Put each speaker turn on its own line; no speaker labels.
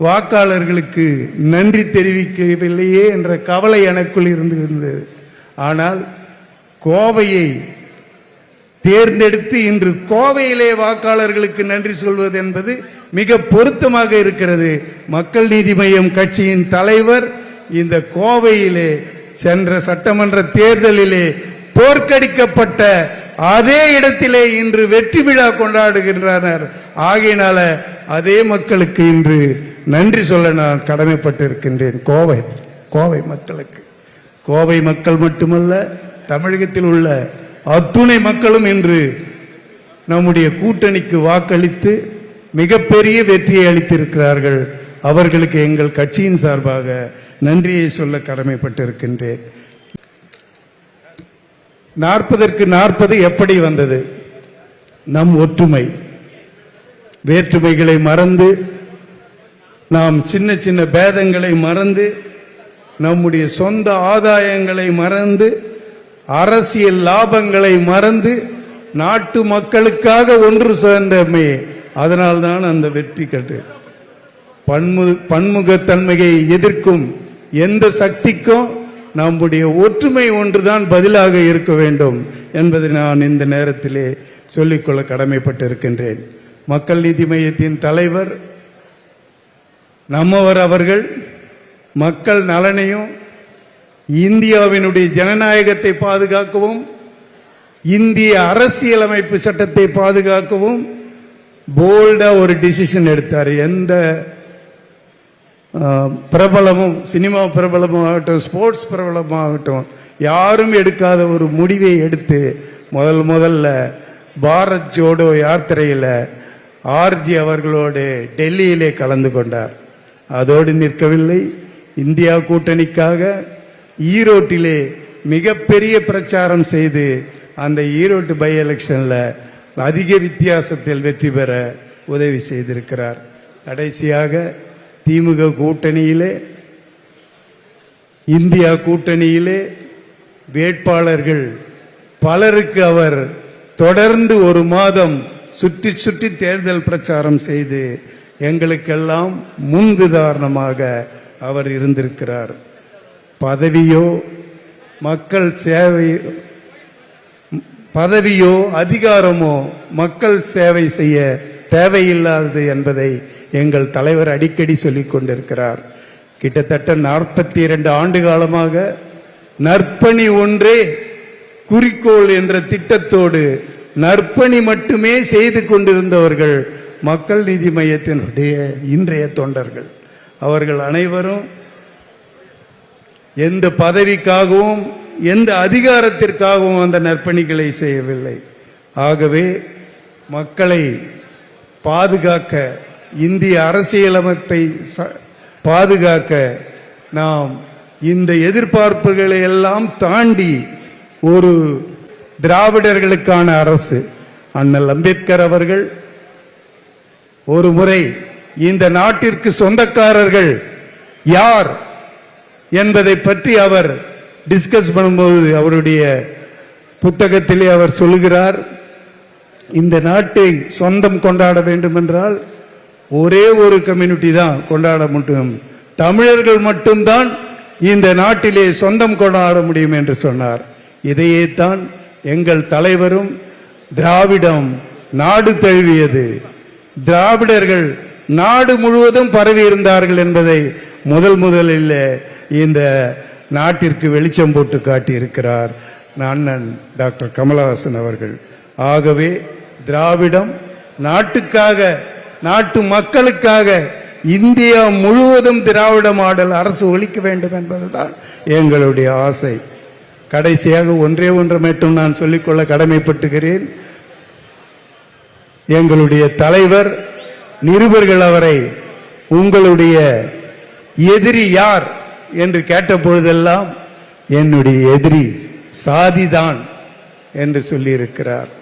வாக்காளர்களுக்கு நன்றி தெரிவிக்கவில்லையே என்ற கவலை எனக்குள் இருந்து இருந்தது ஆனால் கோவையை தேர்ந்தெடுத்து இன்று கோவையிலே வாக்காளர்களுக்கு நன்றி சொல்வது என்பது மிக பொருத்தமாக இருக்கிறது. மக்கள் நீதி மையம் கட்சியின் தலைவர் இந்த கோவையிலே சென்ற சட்டமன்ற தேர்தலிலே தோற்கடிக்கப்பட்ட அதே இடத்திலே இன்று வெற்றி விழா கொண்டாடுகின்றனர். ஆகையினால அதே மக்களுக்கு இன்று நன்றி சொல்ல நான் கடமைப்பட்டிருக்கின்றேன். கோவை கோவை மக்களுக்கு. கோவை மக்கள் மட்டுமல்ல தமிழகத்தில் உள்ள அத்துணை மக்களும் இன்று நம்முடைய கூட்டணிக்கு வாக்களித்து மிகப்பெரிய வெற்றியை அளித்திருக்கிறார்கள். அவர்களுக்கு எங்கள் கட்சியின் சார்பாக நன்றியை சொல்ல கடமைப்பட்டிருக்கின்றேன். நாற்பதற்கு நாற்பது எப்படி வந்தது? நம் ஒற்றுமை. வேற்றுமைகளை மறந்து நாம் சின்ன சின்ன பேதங்களை மறந்து நம்முடைய சொந்த ஆதாயங்களை மறந்து அரசியல் லாபங்களை மறந்து நாட்டு மக்களுக்காக ஒன்று சேர்ந்தமே. அதனால்தான் அந்த வெற்றி கட்டு. பன்மு பன்முகத்தன்மையை எதிர்க்கும் எந்த சக்திக்கும் நம்முடைய ஒற்றுமை ஒன்றுதான் பதிலாக இருக்க வேண்டும் என்பதை நான் இந்த நேரத்திலே சொல்லிக்கொள்ள கடமைப்பட்டிருக்கின்றேன். மக்கள் நீதி மையத்தின் தலைவர் நம்மவர் அவர்கள் மக்கள் நலனையும் இந்தியாவினுடைய ஜனநாயகத்தை பாதுகாக்கவும் இந்திய அரசியலமைப்பு சட்டத்தை பாதுகாக்கவும் போல்டா ஒரு டிசிஷன் எடுத்தார். எந்த பிரபலமும் சினிமா பிரபலமாகட்டும் ஸ்போர்ட்ஸ் பிரபலமாகட்டும் யாரும் எடுக்காத ஒரு முடிவை எடுத்து முதல் முதல்ல பாரத் ஜோடோ யாத்திரையில் ஆர்ஜி அவர்களோடு டெல்லியிலே கலந்து கொண்டார். அதோடு நிற்கவில்லை. இந்தியா கூட்டணிக்காக ஈரோட்டிலே மிகப்பெரிய பிரச்சாரம் செய்து அந்த ஈரோட்டு பை எலெக்ஷனில் அதிக வித்தியாசத்தில் வெற்றி பெற உதவி செய்திருக்கிறார். கடைசியாக திமுக கூட்டணியிலே இந்தியா கூட்டணியிலே வேட்பாளர்கள் பலருக்கு அவர் தொடர்ந்து ஒரு மாதம் சுற்றி சுற்றி தேர்தல் பிரச்சாரம் செய்து எங்களுக்கெல்லாம் முன்குதாரணமாக அவர் இருந்திருக்கிறார். பதவியோ மக்கள் சேவை பதவியோ அதிகாரமோ மக்கள் சேவை செய்ய தேவையில்லாதது என்பதை எங்கள் தலைவர் அடிக்கடி சொல்லிக் கொண்டிருக்கிறார். கிட்டத்தட்ட நாற்பத்தி இரண்டு ஆண்டு காலமாக நற்பணி ஒன்றே குறிக்கோள் என்ற திட்டத்தோடு நற்பணி மட்டுமே செய்து கொண்டிருந்தவர்கள் மக்கள் நீதி மையத்தினுடைய இன்றைய தொண்டர்கள். அவர்கள் அனைவரும் எந்த பதவிக்காகவும் எந்த அதிகாரத்திற்காகவும் அந்த நற்பணிகளை செய்யவில்லை. ஆகவே மக்களை பாதுகாக்க இந்திய அரசியலமைப்பை பாதுகாக்க நாம் இந்த எதிர்பார்ப்புகளை எல்லாம் தாண்டி ஒரு திராவிடர்களுக்கான அரசு. அண்ணல் அம்பேத்கர் அவர்கள் ஒரு முறை இந்த நாட்டிற்கு சொந்தக்காரர்கள் யார் என்பதை பற்றி அவர் டிஸ்கஸ் பண்ணும்போது அவருடைய புத்தகத்திலே அவர் சொல்லுகிறார். இந்த நாட்டை சொந்தம் கொண்டாட வேண்டும் என்றால் ஒரே ஒரு கம்யூனிட்டி தான் கொண்டாட முடியும். தமிழர்கள் மட்டும்தான் இந்த நாட்டிலே சொந்தம் கொண்டாட முடியும் என்று சொன்னார். இதையே தான் எங்கள் தலைவரும் திராவிடம் நாடு தழுவியது. திராவிடர்கள் நாடு முழுவதும் பரவி இருந்தார்கள் என்பதை முதல் முதலில் இந்த நாட்டிற்கு வெளிச்சம் போட்டு காட்டியிருக்கிறார் அண்ணன் டாக்டர் கமலஹாசன் அவர்கள். ஆகவே திராவிடம் நாட்டுக்காக நாட்டு மக்களுக்காக இந்தியா முழுவதும் திராவிட மாடல் அரசு ஒழிக்க வேண்டும் என்பதுதான் எங்களுடைய ஆசை. கடைசியாக ஒன்றே ஒன்று மட்டும் நான் சொல்லிக்கொள்ள கடமைப்பட்டுகிறேன். எங்களுடைய தலைவர் நிருபர்கள் அவரை உங்களுடைய எதிரி யார் என்று கேட்ட பொழுதெல்லாம் என்னுடைய எதிரி சாதிதான் என்று சொல்லியிருக்கிறார்.